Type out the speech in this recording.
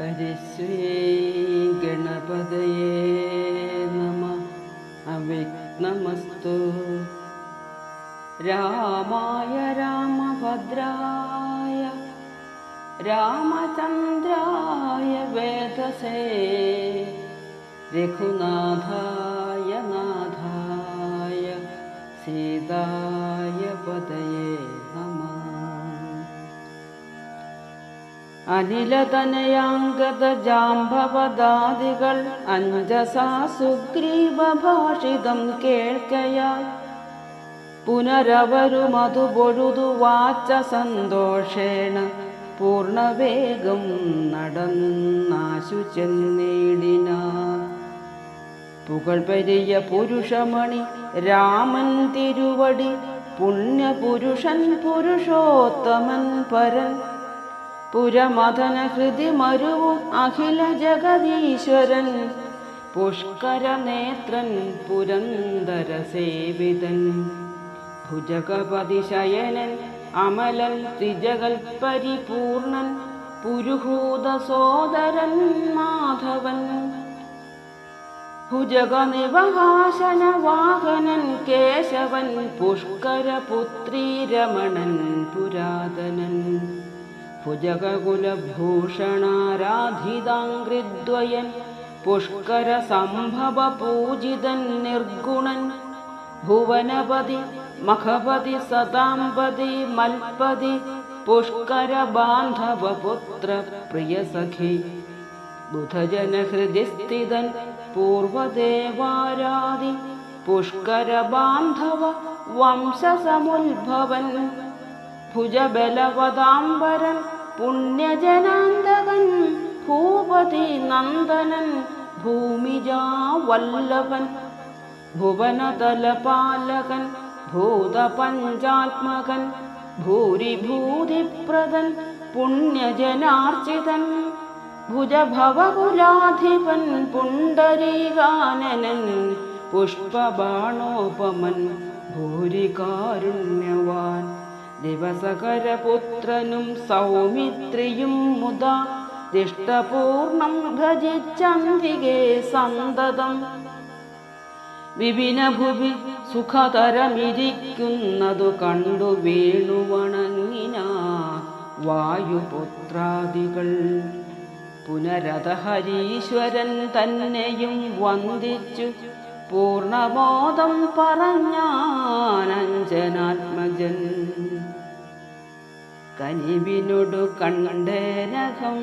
परिस्वी गणपदये नमः. अवित् नमस्तु. रामाय रामभद्राय रामचन्द्राय वेदसे रघुनाथाय नाथाय सीताय पदये नमः. അനിലതനയാംഗത ജാംബവദാദികൾ അഞ്ജസാ സുഗ്രീവഭാഷിതം കേൾക്കയാൽ. പുനരവരുമതു പൊഴുതു വാച്ച സന്തോഷേണ പൂർണവേഗം നടന്നാശു ചെന്നിടിനാർ പുകൾപെരിയ പുരുഷമണി രാമൻ തിരുവടി പുണ്യപുരുഷൻ പുരുഷോത്തമൻ പരൻ പുരമഥന ഹൃതി മരുവും അഖില ജഗദീശ്വരൻ. പുഷ്കര നേത്രൻ പുരന്തര സേവിതൻ ഭുജഗപതി ശയനൻ അമലൻ ത്രിജകൽ പരിപൂർണൻ പുരുഹൂത സോദരൻ മാധവൻ. ഭുജഗനിവഹാശന വാഹനൻ കേശവൻ പുഷ്കരപുത്രീ രമണൻ പുരാതനൻ. भुजगकुलभूषणाराधिकरसम्भवपूजित निर्गुणन् भुवनपदि मखपदि सताम्बदि मल्पदि पुष्करबान्धवपुत्रप्रियसखि बुधजनहृदि स्थितन् पूर्वदेवारादि पुष्करबान्धव वंशसमुद्भवन्। भुजबलवदाम्बरन् पुण्यजनान्दगन् भूपति नन्दनन् भूमिजा वल्लभन् भुवनतलपालकन् भूतपञ्चात्मकन् भूरिभूतिप्रदन् पुण्यजनार्चितन् भुजभवकुलाधिपन् पुण्डरीगाननन् पुष्पबाणोपमन् भूरिकारुण्यवान्। ദിവസകരപുത്രനും സൗമിത്രിയും മുതാ ദിഷ്ടപൂർണം ഭജിച്ചന്തികേ സന്തതം. വിപിനഭുവി സുഖതരമിരിക്കുന്നതു കണ്ടു വീണുവണങ്ങിന വായുപുത്രാദികൾ. പുനരതഹരീശ്വരൻ തന്നെയും വന്ദിച്ചു. പൂർണബോധം പറഞ്ഞാനഞ്ജനാത്മജൻ കനിവിനൊടു കണ്ടേനകം